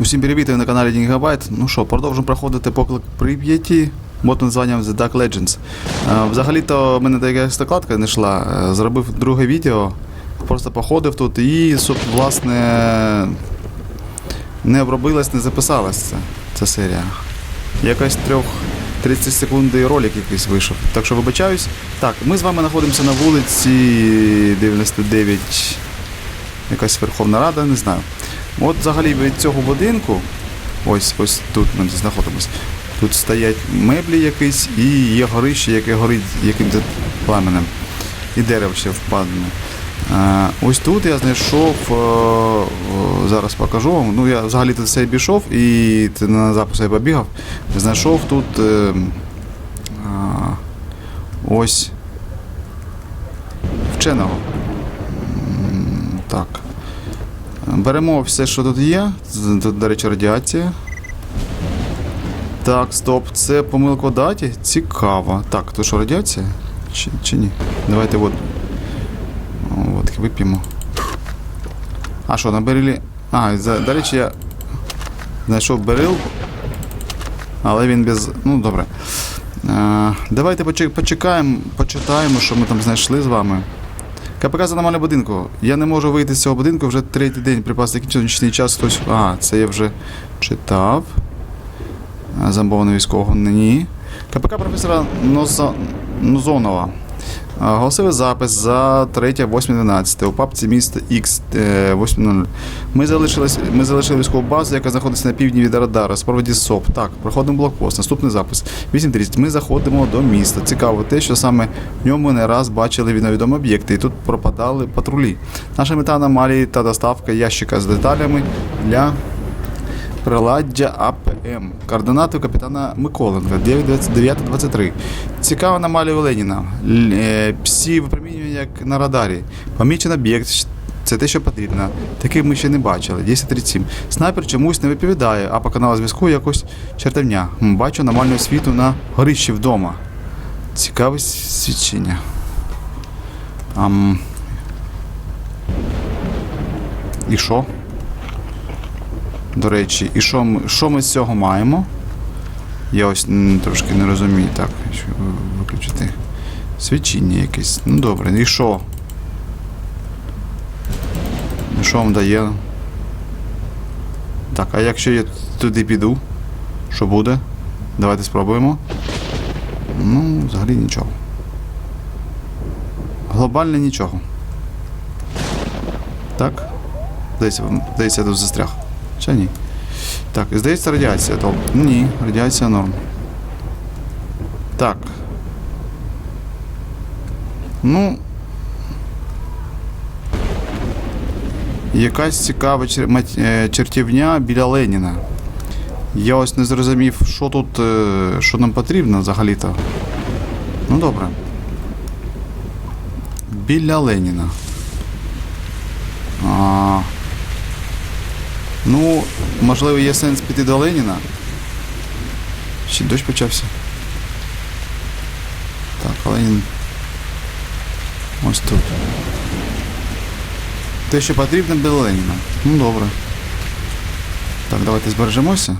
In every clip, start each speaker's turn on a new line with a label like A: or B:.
A: Усім привіт, на каналі Дінгабайт. Ну що, продовжуємо проходити поклик Прип'яті. Мод названням The Dark Legends. Е, Взагалі-то в мене така закладка не йшла. Е, Зробив друге відео. Просто походив тут і, власне, не обробилась, не записалась ця, серія. Якась трьох 30 секундний ролик якийсь вийшов. Так що вибачаюсь. Так, ми з вами знаходимося на вулиці 99. Якась Верховна Рада, не знаю. От взагалі від цього будинку, ось ось тут ми знаходимося. Тут стоять меблі якісь і є горище, яке горить яким-то пламенем. І дерево ще впадне. Е, ось тут я знайшов, е, о, зараз покажу вам. Ну я взагалі тут все обійшов і на запису я побігав. Знайшов тут е, а, ось вченого. Так. Беремо все, що тут є. Тут, до речі, радіація. Так, стоп, це помилка даті? Цікаво. Так, то що радіація? Чи, чи ні? Давайте от. О, Водки вип'ємо. А що, на берелі. А, за, до речі, я знайшов берил. Але він без. Ну, добре. Е, давайте почекаємо, почитаємо, що ми там знайшли з вами. КПК за нормального будинку. Я не можу вийти з цього будинку вже третій день припас закінчив нічний час. Хтось. А, це я вже читав. А, військового ні. КПК професора Ноза... Нозонова. Голосовий запис за 3, 8, 12 у папці міста X 8.0. Ми залишили, ми залишили військову базу, яка знаходиться на півдні від Радара, спроводі СОП. Так, проходимо блокпост. Наступний запис. 8.30. Ми заходимо до міста. Цікаво те, що саме в ньому не раз бачили відомі об'єкти, і тут пропадали патрулі. Наша мета аномалії та доставка ящика з деталями для приладдя АПМ. Координати капітана Миколенка 9.23. Цікава аномалія Леніна. Л- е, випромінювання як на радарі. Помічен об'єкт. Це те, що потрібно. Таких ми ще не бачили. 10.37. Снайпер чомусь не відповідає, а по каналу зв'язку якось чертовня. Бачу аномальну світу на горищі вдома. Цікаве свідчення. Ам... І що? До речі, і що ми, що ми з цього маємо? Я ось трошки не розумію. Так, виключити. Свідчення якесь. Ну добре, і що? Що вам дає? Так, а якщо я туди піду, що буде? Давайте спробуємо. Ну, взагалі нічого. Глобально нічого. Так? Здається, здається, я тут застряг. Чи ні? Так, здається, радіація. То... Ні, радіація норм. Так. Ну. Якась цікава чер- е, чертівня біля Леніна. Я ось не зрозумів, що тут, е, що нам потрібно взагалі-то. Ну добре. Біля Леніна. А, ну, можливо, є сенс піти до Леніна. Ще дощ почався. Так, Ленін. Ось тут. Те, що потрібно до Леніна. Ну добре. Так, давайте збережемося.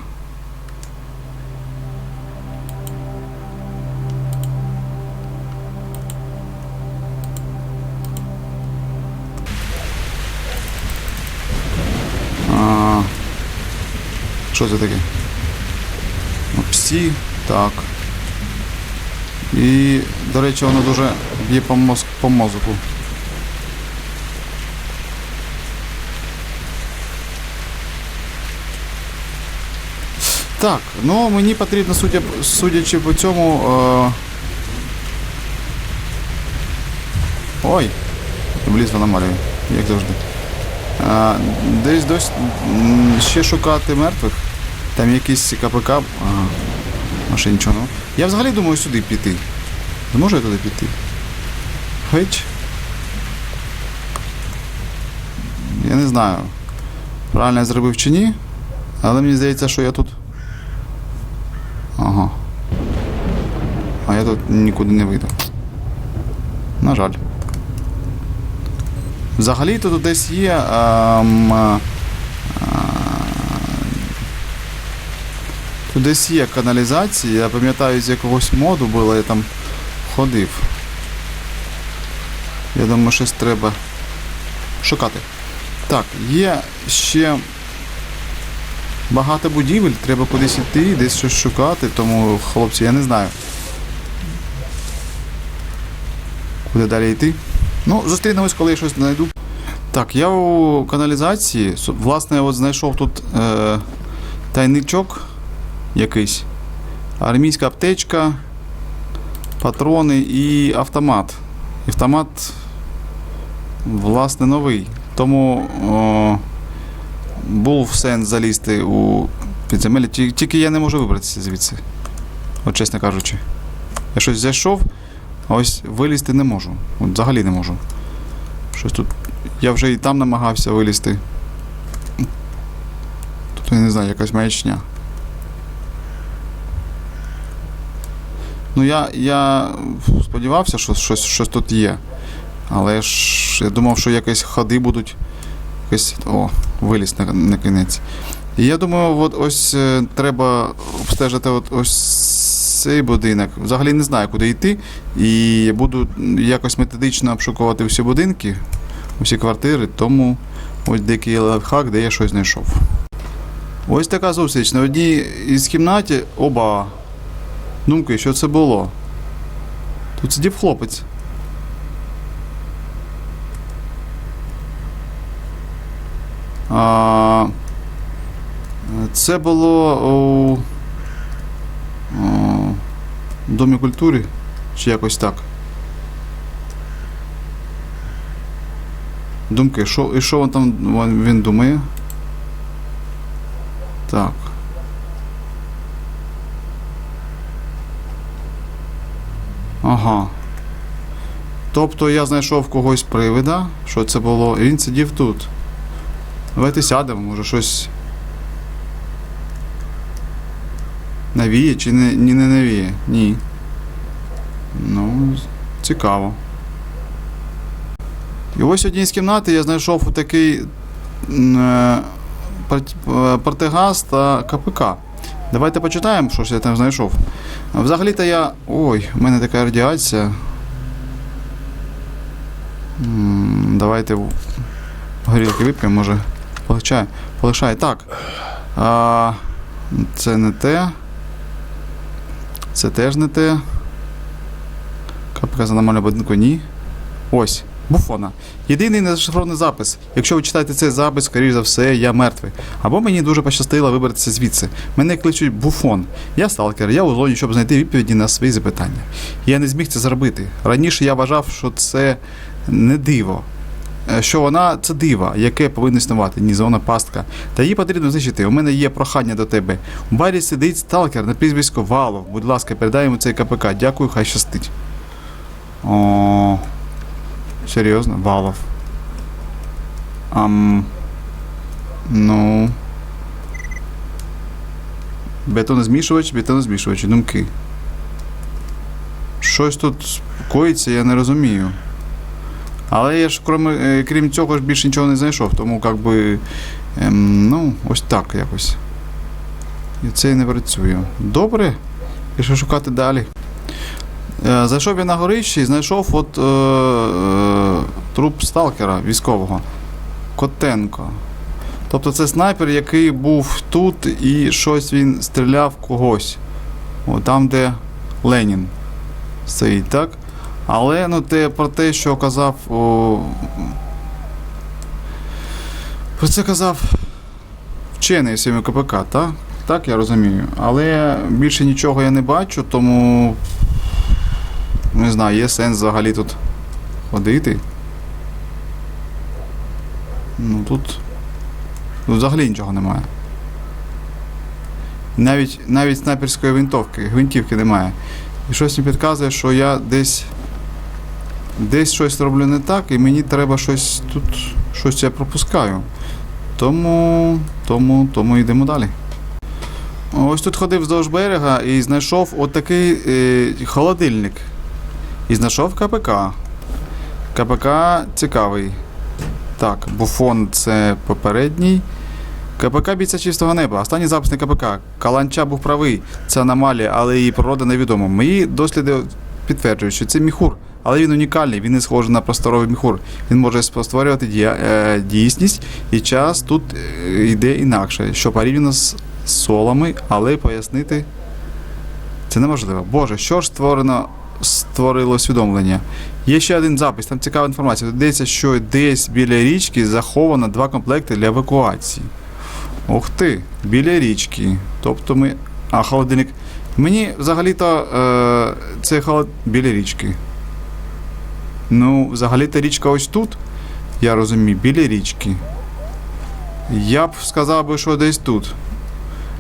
A: Що це таке? Ну, Псі, так. І, до речі, воно дуже б'є по, мозку, по мозку. Так, ну мені потрібно, судя, судячи по цьому. Е... Ой, вліз в аномалію, як завжди. Десь дось ще шукати мертвих. Там якісь КПК. Ага. Ще. Я взагалі думаю сюди піти. Зможу я туди піти? Хеч. Я не знаю. Правильно я зробив чи ні. Але мені здається, що я тут. Ага. А я тут нікуди не вийду. На жаль. Взагалі тут десь є ем, е, Тут десь є каналізація, я пам'ятаю, з якогось моду було, я там ходив. Я думаю, щось треба шукати. Так, є ще багато будівель, треба кудись йти, десь щось шукати, тому, хлопці, я не знаю. Куди далі йти? Ну, зустрінемось, коли я щось знайду. Так, я у каналізації. Власне, от знайшов тут е, тайничок якийсь. Армійська аптечка, патрони і автомат. Автомат, власне, новий. Тому о, був сенс залізти у підземелля. Тільки я не можу вибратися звідси. От чесно кажучи. Я щось зайшов, а ось вилізти не можу. От взагалі не можу. Щось тут. Я вже і там намагався вилізти. Тут я не знаю, якась маячня. Ну я, я сподівався, що щось, щось тут є. Але ж я думав, що якісь ходи будуть. Якось. О, виліз на, на кінець. І я думаю, от ось е, треба обстежити от ось цей будинок. Взагалі не знаю, куди йти. І буду якось методично обшукувати всі будинки, усі квартири, тому ось деякий лайфхак, де я щось знайшов. Ось така зустріч. На одній із кімнаті оба. Думки, що це було? Тут сидів хлопець. А, це було у, Домі культури чи якось так. Думки, що, і що він там він думає? Так. Ага. Тобто я знайшов когось привида, що це було, і він сидів тут. Давайте сядемо, може щось. Навіє чи не, ні, не навіє? Ні. Ну, цікаво. І ось в одній з кімнати я знайшов такий е, парт- е, та КПК. Давайте почитаємо, що ж я там знайшов. Взагалі-то я. Ой, в мене така радіація. Давайте горілки вип'ємо, може. Полегшає. Так. А, це не те. Це теж не те. КПК за нормального будинку ні. Ось. Буфона. Єдиний незашифрований запис. Якщо ви читаєте цей запис, скоріш за все, я мертвий. Або мені дуже пощастило вибратися звідси. Мене кличуть буфон. Я сталкер, я у зоні, щоб знайти відповіді на свої запитання. Я не зміг це зробити. Раніше я вважав, що це не диво. Е, Що вона це диво, яке повинно існувати, ні зона пастка. Та її потрібно знищити. У мене є прохання до тебе. У барі сидить сталкер на прізвисько Валов. Будь ласка, передай йому цей КПК. Дякую, хай щастить. О, серйозно, Валов. Ам, ну. Бетонозмішувач, бетонозмішувач, думки. Щось тут коїться, я не розумію. Але я ж крім, е, крім цього ж більше нічого не знайшов, тому як би. Ем, ну, ось так якось. І це не працює. Добре. Пішов шукати далі. Е, зайшов я на горище і знайшов от е, е, труп сталкера військового. Котенко. Тобто це снайпер, який був тут і щось він стріляв когось. О, там, де Ленін стоїть, так? Але ну, те, про те, що казав. О, про це казав вчений своєму КПК, так? Так, я розумію. Але більше нічого я не бачу, тому. Не знаю, є сенс взагалі тут ходити. Ну тут. Тут взагалі нічого немає. Навіть, навіть снайперської гвинтовки, гвинтівки немає. І щось мені підказує, що я десь. Десь щось роблю не так, і мені треба щось тут. Щось я пропускаю. Тому. Тому, тому йдемо далі. Ось тут ходив вздовж берега і знайшов отакий е, холодильник. І знайшов КПК. КПК цікавий. Так, буфон це попередній. КПК бійця чистого неба. Останній запис на КПК. Каланча був правий. Це аномалія, але її природа невідома. Мої досліди підтверджують, що це міхур, але він унікальний, він не схожий на просторовий міхур. Він може створювати е, дійсність, і час тут е, йде інакше, що порівняно з солами, але пояснити це неможливо. Боже, що ж створено створило усвідомлення? Є ще один запис, там цікава інформація. Йдеться, що десь біля річки заховано два комплекти для евакуації. Ух ти, біля річки. Тобто ми. А, холодильник. Мені взагалі-то е, це холод... біля річки. Ну, взагалі-то річка ось тут. Я розумію, біля річки. Я б сказав би, що десь тут.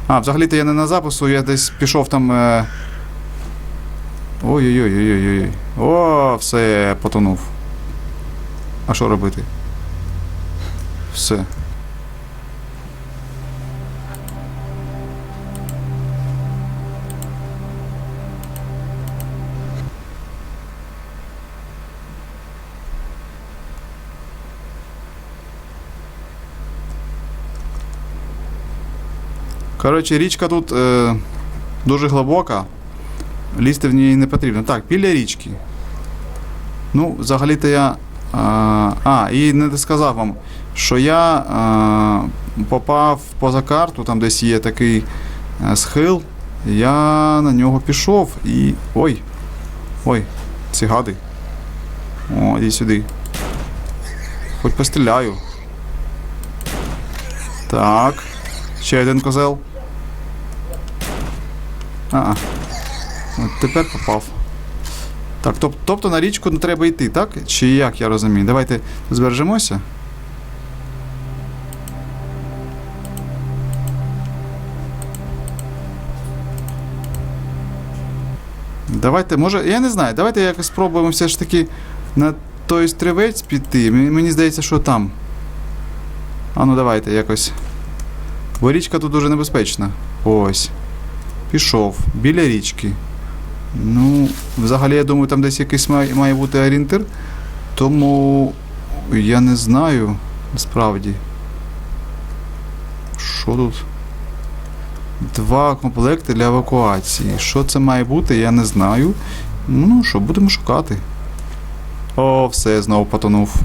A: А, взагалі-то я не на запису, я десь пішов там. Ой-ой-ой-ой-ой-ой. О, все, потонув. А що робити? Все. Коротше, річка тут е, дуже глибока. Лізти в ній не потрібно. Так, біля річки. Ну, взагалі-то я. А, а, і не сказав вам, що я а, попав поза карту, там десь є такий е, схил. Я на нього пішов і. Ой! Ой, ці гади. О, іди сюди. Хоч постріляю. Так. Ще один козел. А. От тепер попав. Так, тоб, тобто на річку не треба йти, так? Чи як я розумію? Давайте збережемося. Давайте, може, я не знаю, давайте якось спробуємо все ж таки на той стрівець піти. Мені, здається, що там. А ну давайте якось. Бо річка тут дуже небезпечна. Ось. Пішов. Біля річки. Ну, взагалі, я думаю, там десь якийсь має, має бути орієнтир. Тому я не знаю насправді. Що тут? Два комплекти для евакуації. Що це має бути, я не знаю. Ну що, будемо шукати. О, все, знову потонув.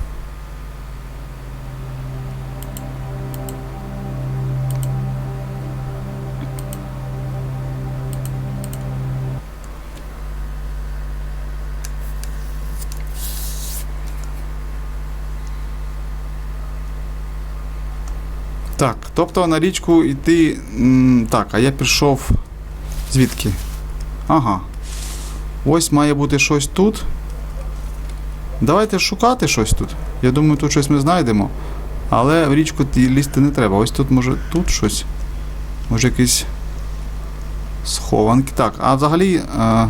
A: Так, тобто на річку йти. Так, а я пішов. Звідки? Ага. Ось має бути щось тут. Давайте шукати щось тут. Я думаю, тут щось ми знайдемо. Але в річку лізти не треба. Ось тут може тут щось. Може якісь схованки. Так, а взагалі. А,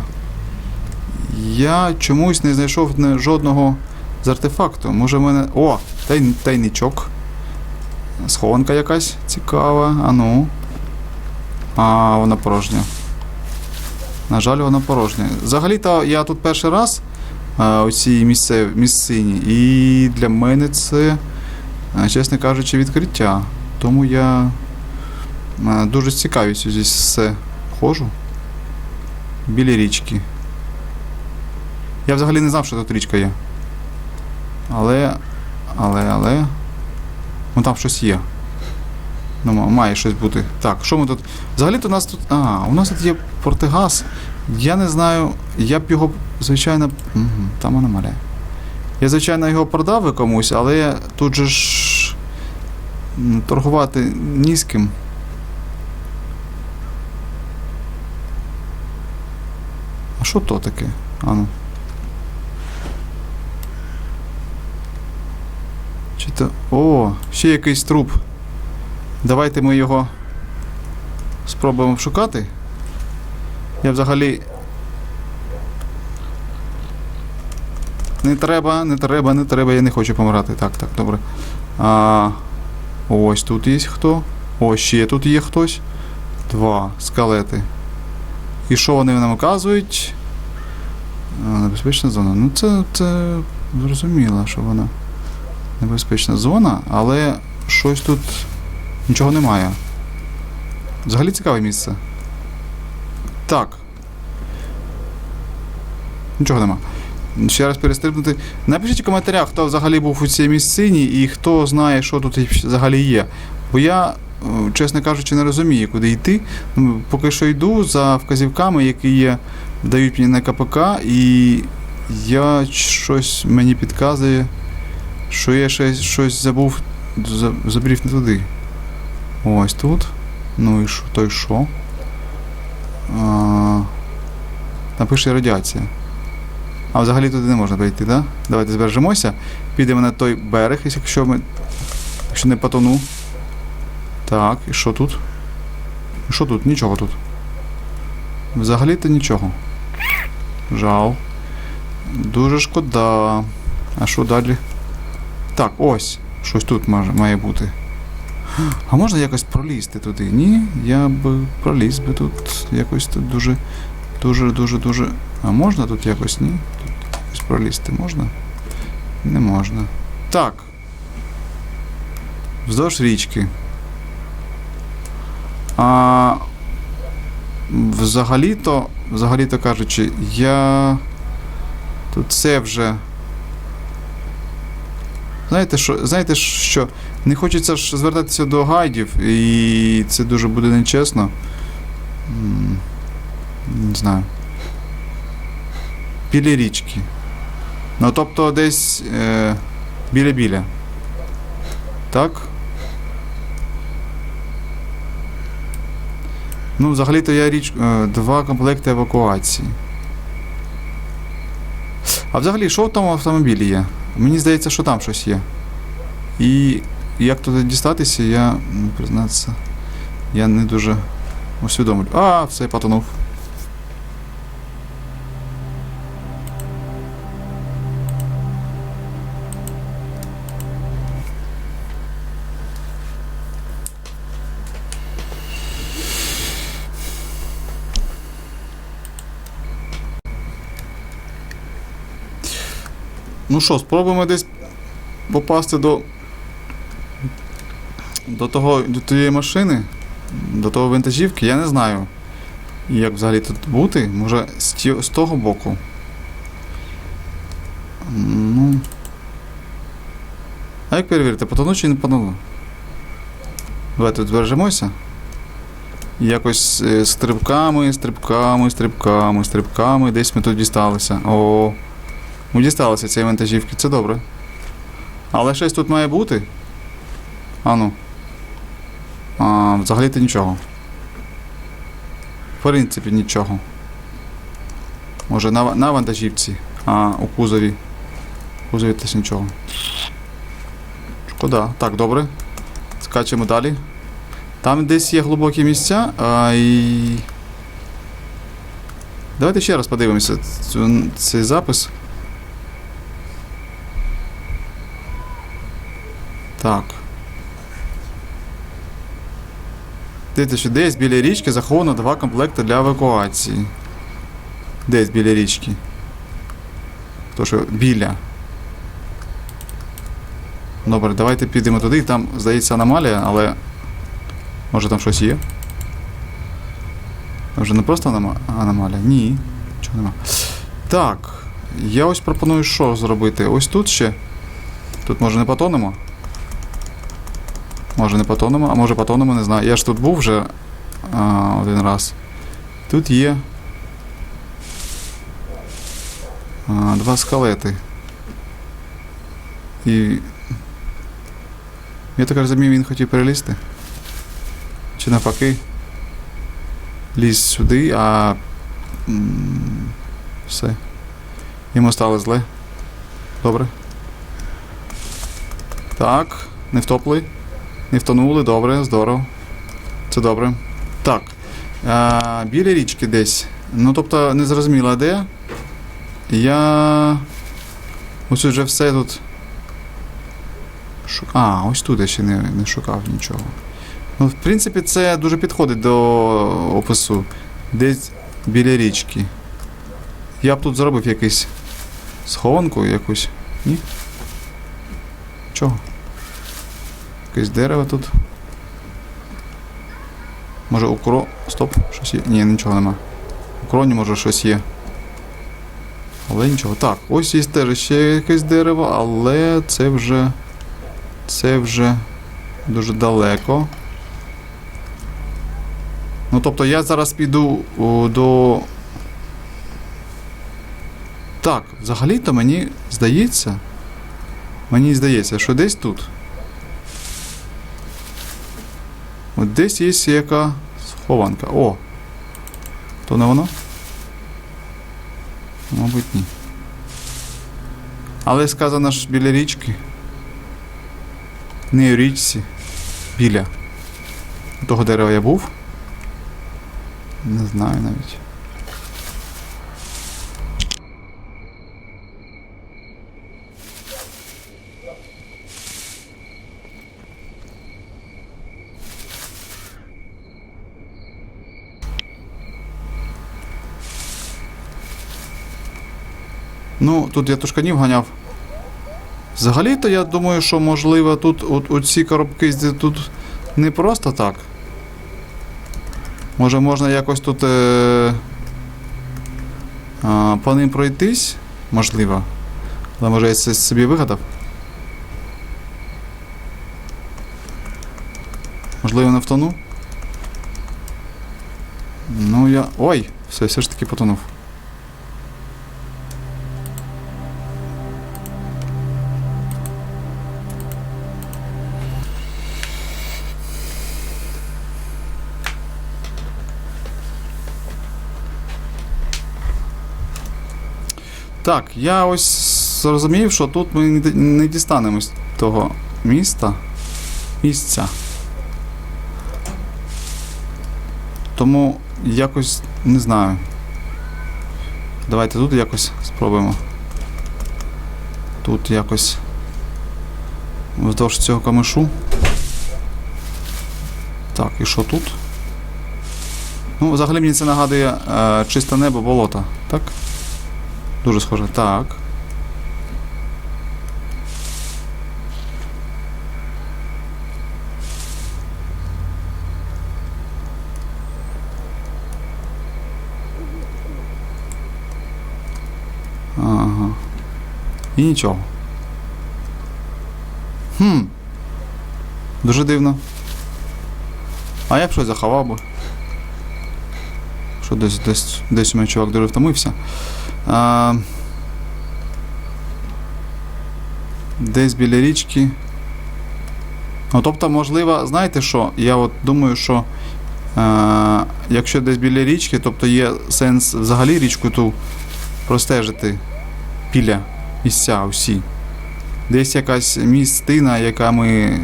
A: я чомусь не знайшов жодного з артефакту. Може в мене. О! Тай, тайничок. Схованка якась цікава. А ну. А, вона порожня. На жаль, вона порожня. Взагалі-то я тут перший раз а, у цій місцині, і для мене це, чесно кажучи, відкриття. Тому я а, дуже з цікавістю здесь все ходжу. Біля річки. Я взагалі не знав, що тут річка є. Але. Але, але. Ну там щось є. Ну, має щось бути. Так, що ми тут. Взагалі-то у нас тут. А, у нас тут є портигаз. Я не знаю. Я б його, звичайно. Угу, там аномалія. Я, звичайно, його продав би комусь, але тут же ж. Торгувати ні з ким. А що то таке? Ану. Чи то. О, ще якийсь труп. Давайте ми його спробуємо шукати. Я взагалі. Не треба, не треба, не треба, я не хочу помирати. Так, так, добре. А, ось тут є хто. Ось ще тут є хтось. Два скелети. І що вони нам вказують? А, небезпечна зона. Ну це, це зрозуміло, що вона небезпечна зона, але щось тут Нічого немає. Взагалі цікаве місце. Так. Нічого нема. Ще раз перестрибнути. Напишіть в коментарях, хто взагалі був у цій місцині і хто знає, що тут взагалі є. Бо я, е, чесно кажучи, не розумію, куди йти. Поки що йду за вказівками, які є, дають мені на КПК, і я щось мені підказує, що я щось, щось забув, забрів не туди. Ось тут. Ну і що, то й що? Напише радіація. А взагалі туди не можна прийти? Да? Давайте збережемося. Підемо на той берег, якщо ми. Якщо не потону. Так, і що тут? І що тут? Нічого тут. Взагалі-то нічого. Жал. Дуже шкода. А що далі? Так, ось. Щось тут має бути. А можна якось пролізти туди? Ні, я б проліз би тут. Якось тут дуже. Дуже, дуже, дуже. А можна тут якось, ні? Тут якось пролізти можна? Не можна. Так. Вздовж річки. А взагалі-то, взагалі-то кажучи, я тут це вже. Знаєте, що, знаєте, що не хочеться ж звертатися до гайдів, і це дуже буде нечесно. Не знаю. Біля річки. Ну, тобто десь е, біля-біля. Так? Ну, взагалі-то я річ. Е, два комплекти евакуації. А взагалі, що в тому автомобілі є? Мені здається, що там щось є. І як туди дістатися, я, ну, признатися, я не дуже усвідомлюю. А, все, потонув. Ну що, спробуємо десь попасти до. До того, до тієї машини, до того вантажівки, я не знаю. Як взагалі тут бути? Може з, ті, з того боку. Ну. А як перевірити, потону чи не потону? Давайте збережемося. Якось е, стрибками, стрибками, стрибками, стрибками. Десь ми тут дісталися. О. Ми дісталися цієї вантажівки, це добре. Але щось тут має бути. А ну. А, взагалі-то нічого. В принципі, нічого. Може на, на вантажівці, а у кузові. В кузові теж нічого. Шкода. Так, добре. Скачемо далі. Там десь є глибокі місця, а і. Давайте ще раз подивимося цей запис. Так. Дивіться, що десь біля річки заховано два комплекти для евакуації. Десь біля річки. То що біля. Добре, давайте підемо туди. Там, здається, аномалія, але. Може там щось є? Там вже не просто анома- аномалія? Ні. Чого нема. Так. Я ось пропоную що зробити? Ось тут ще. Тут може не потонемо? Може не потонемо, а може потонемо, не знаю. Я ж тут був вже а, один раз. Тут є а, два скелети. І. Я так розумію, він хотів перелізти. Чи навпаки. Ліз сюди, а. Все. Йому стало зле. Добре. Так, не втопли. Не втонули, добре, здорово. Це добре. Так. А, біля річки десь. Ну, тобто, не зрозуміло де. Я. Ось вже все тут. А, ось тут я ще не, не шукав нічого. Ну, в принципі, це дуже підходить до опису. Десь біля річки. Я б тут зробив якийсь схованку якусь. Ні? Чого? Якесь дерево тут. Може у кро... Стоп, щось є. Ні, нічого нема. У кроні може щось є. Але нічого. Так, ось є теж ще якесь дерево, але це вже. Це вже дуже далеко. Ну, тобто я зараз піду о, до. Так, взагалі-то мені здається. Мені здається, що десь тут. От десь є яка схованка. О! То не воно? Мабуть, ні. Але сказано ж біля річки. Не у річці. Біля. Того дерева я був. Не знаю навіть. Ну, тут я тушканів ганяв. Взагалі-то я думаю, що можливо тут от, оці коробки тут не просто так. Може можна якось тут е, а, по ним пройтись? Можливо. Але може я це собі вигадав? Можливо, не втону? Ну я. Ой! Все, все ж таки потонув. Так, я ось зрозумів, що тут ми не дістанемось того міста. Місця. Тому якось не знаю. Давайте тут якось спробуємо. Тут якось вздовж цього камишу. Так, і що тут? Ну, взагалі мені це нагадує е, чисте небо болото, так? Дуже схоже. Так. Ага. І нічого. Хм. Дуже дивно. А я б щось заховав би. Що десь десь десь у мене чувак дуже втомився. А, десь біля річки. Ну, тобто, можливо, знаєте що? Я от думаю, що е, якщо десь біля річки, тобто є сенс взагалі річку ту простежити біля місця усі. Десь якась містина, яка ми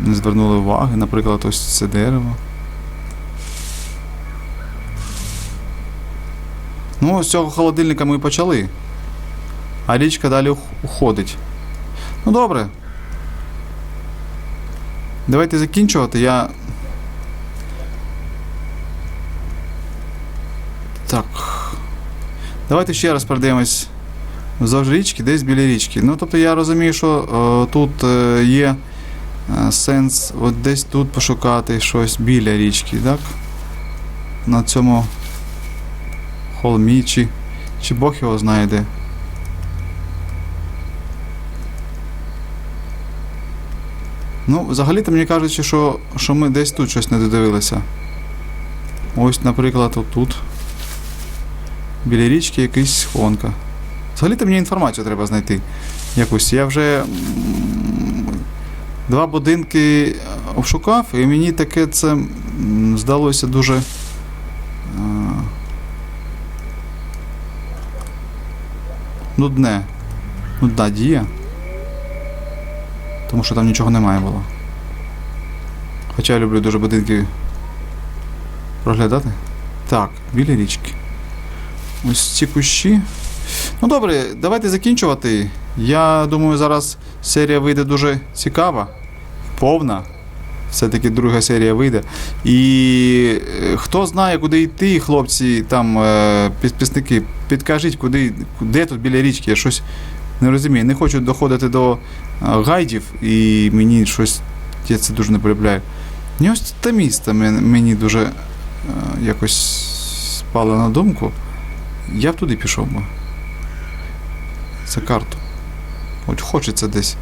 A: не звернули уваги, наприклад, ось це дерево. Ну, з цього холодильника ми і почали. А річка далі уходить. Ну добре. Давайте закінчувати. Я. Так. Давайте ще раз перейдемось вздовж річки, десь біля річки. Ну, тобто я розумію, що е, тут е, є е, сенс от десь тут пошукати щось біля річки, так? На цьому холмі, чи, чи Бог його знає де. Ну, взагалі-то мені кажучи, що, що ми десь тут щось не додивилися. Ось, наприклад, отут. Біля річки якийсь схонка. Взагалі-то мені інформацію треба знайти. Якусь. Я вже два будинки обшукав, і мені таке це здалося дуже. Нудне. Нудна дія. Тому що там нічого немає було. Хоча я люблю дуже будинки проглядати. Так, біля річки. Ось ці кущі. Ну добре, давайте закінчувати. Я думаю, зараз серія вийде дуже цікава, повна. Все-таки друга серія вийде. І е, хто знає, куди йти, хлопці, там е, підписники, підкажіть, куди, де тут біля річки. Я щось не розумію. Не хочу доходити до е, гайдів, і мені щось. Я це дуже не полюбляю. Ні, ось те місце мені дуже якось спало на думку. Я б туди пішов би. Це карту. От хочеться десь,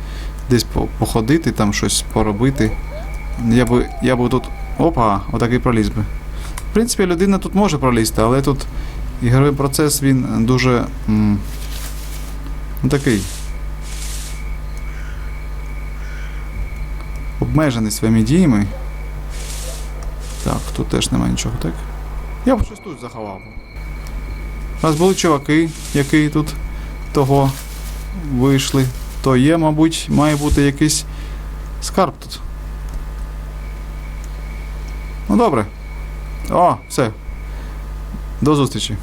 A: десь походити, там щось поробити. Я би, я би тут. Опа, отакий проліз би. В принципі, людина тут може пролізти, але тут ігровий процес він дуже. м, ну, такий. Обмежений своїми діями. Так, тут теж немає нічого, так? Я б щось тут заховав. Раз були чуваки, які тут того вийшли, то є, мабуть, має бути якийсь скарб тут. Ну добре. О, все. До зустрічі.